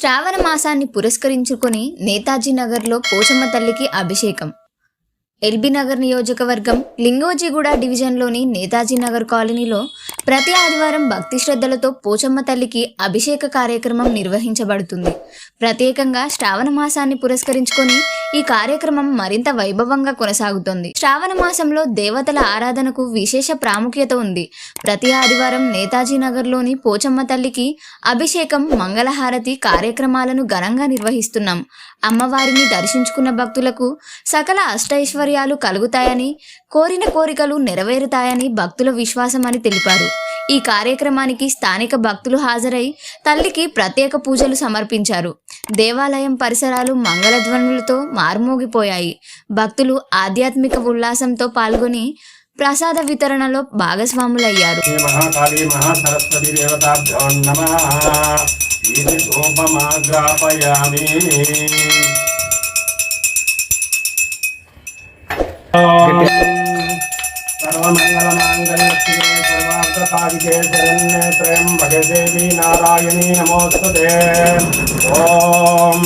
శ్రావణ మాసాన్ని పురస్కరించుకొని నేతాజీ నగర్లో పోచమ్మ తల్లికి అభిషేకం. ఎల్బీనగర్ నియోజకవర్గం లింగోజిగూడ డివిజన్లోని నేతాజీ నగర్ కాలనీలో ప్రతి ఆదివారం భక్తి శ్రద్ధలతో పోచమ్మ తల్లికి అభిషేక కార్యక్రమం నిర్వహించబడుతుంది. ప్రత్యేకంగా శ్రావణ మాసాన్ని పురస్కరించుకొని ఈ కార్యక్రమం మరింత వైభవంగా కొనసాగుతోంది. శ్రావణ మాసంలో దేవతల ఆరాధనకు విశేష ప్రాముఖ్యత ఉంది. ప్రతి ఆదివారం నేతాజీ నగర్లోని పోచమ్మ తల్లికి అభిషేకం మంగళహారతి కార్యక్రమాలను ఘనంగా నిర్వహిస్తున్నాం. అమ్మవారిని దర్శించుకున్న భక్తులకు సకల అష్టైశ్వర్యాలు కలుగుతాయని కోరిన కోరికలు నెరవేరుతాయని భక్తుల విశ్వాసం అని తెలిపారు. ఈ కార్యక్రమానికి స్థానిక భక్తులు హాజరై తల్లికి ప్రత్యేక పూజలు సమర్పించారు. దేవాలయం పరిసరాలు మంగళధ్వనులతో మార్మోగిపోయాయి. భక్తులు ఆధ్యాత్మిక ఉల్లాసంతో పాల్గొని ప్రసాద వితరణలో భాగస్వాములయ్యారు. ఇది సర్వమంగళమాంగళ్యే సర్వార్థసాధికే శరణ్యే త్రయంబకే దేవి నారాయణీ నమోస్తుతే ఓం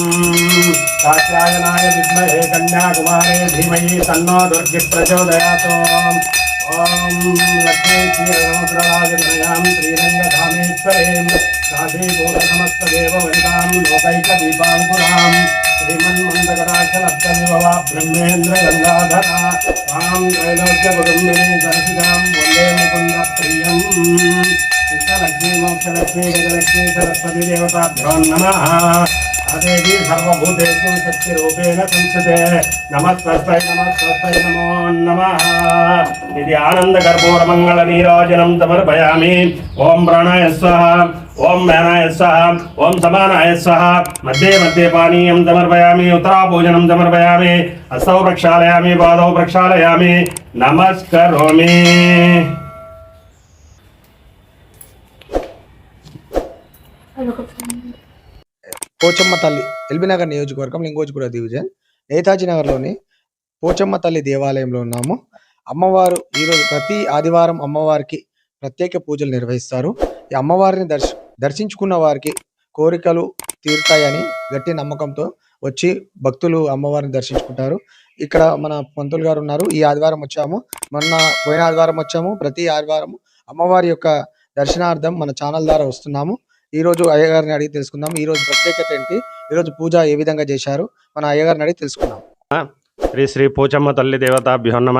కాత్యాయనాయ విద్మహే కన్యాకుమారే ధీమహి తన్నో దుర్గి ప్రచోదయాత్ ఓం లక్ష్మీ క్షీరసముద్రరాజనయాం శ్రీరంగధామేశ్వరీం కాశీభూత సమస్త లోకైక దీపాంకురాం శ్రీమన్మందకటాక్షలబ్ధవిభవ బ్రహ్మేంద్ర గంగాధర రాం త్రైలోక్య కుటుంబిని దర్శితాం వందే ముకుంద ప్రియం లక్ష్మీ మోక్షలక్ష్మీ గజలక్ష్మీ సరస్వతి దేవతాభ్యో నమః అదేవి సర్వభూతేషు శక్తిరూపేణ సంస్థతే నమస్వస్తై నమస్వస్తై నమో నమః ఇది ఆనంద కర్పూర మంగళ నీరాజనం సమర్పయామి ఓం ఓం మేనాయ సహ ఓం సమానాయ స్వాహ. మధ్యే మధ్యే పానీయం సమర్పయామి ఉత్తరాభోజనం సమర్పయామి హస్తౌ ప్రక్షాళయామి పాదౌ ప్రక్షాళయామి. నమస్కరోమి. పోచమ్మ తల్లి ఎల్బీనగర్ నియోజకవర్గం లింగోజిగూడ డివిజన్ నేతాజీ నగర్లోని పోచమ్మ తల్లి దేవాలయంలో ఉన్నాము. అమ్మవారు ఈరోజు ప్రతి ఆదివారం అమ్మవారికి ప్రత్యేక పూజలు నిర్వహిస్తారు. ఈ అమ్మవారిని దర్శ దర్శించుకున్న వారికి కోరికలు తీరుతాయని గట్టి నమ్మకంతో వచ్చి భక్తులు అమ్మవారిని దర్శించుకుంటారు. ఇక్కడ మన పంతులు గారు ఉన్నారు. ఈ ఆదివారం వచ్చాము. మొన్న పోయిన ఆదివారం వచ్చాము. ప్రతి ఆదివారం అమ్మవారి యొక్క దర్శనార్థం మన ఛానల్ ద్వారా వస్తున్నాము. ఈ రోజు అయ్యగారిని అడిగి తెలుసుకుందాం. ఈ రోజు ప్రత్యేకత ఏంటి? ఈ రోజు పూజ ఏ విధంగా చేశారు? మన అయ్యగారిని అడిగి తెలుసుకుందాం. శ్రీ శ్రీ పోచమ్మ తల్లి దేవతాభ్యో నమ.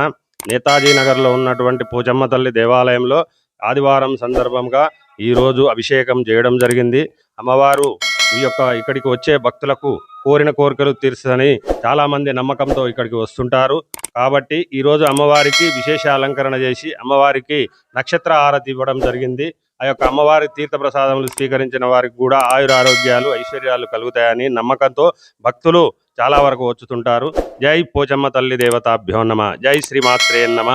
నేతాజీ నగర్లో ఉన్నటువంటి పోచమ్మ తల్లి దేవాలయంలో ఆదివారం సందర్భంగా ఈరోజు అభిషేకం చేయడం జరిగింది. అమ్మవారు ఈ యొక్క ఇక్కడికి వచ్చే భక్తులకు కోరిన కోరికలు తీర్చదని చాలామంది నమ్మకంతో ఇక్కడికి వస్తుంటారు. కాబట్టి ఈరోజు అమ్మవారికి విశేష అలంకరణ చేసి అమ్మవారికి నక్షత్ర ఆరతి ఇవ్వడం జరిగింది. ఆ యొక్క అమ్మవారి తీర్థప్రసాదములు స్వీకరించిన వారికి కూడా ఆయుర ఆరోగ్యాలు ఐశ్వర్యాలు కలుగుతాయని నమ్మకంతో భక్తులు చాలా వరకు వచ్చుతుంటారు. జై పోచమ్మ తల్లి దేవతాభ్యో నమ. జై శ్రీమాత్రే నమ.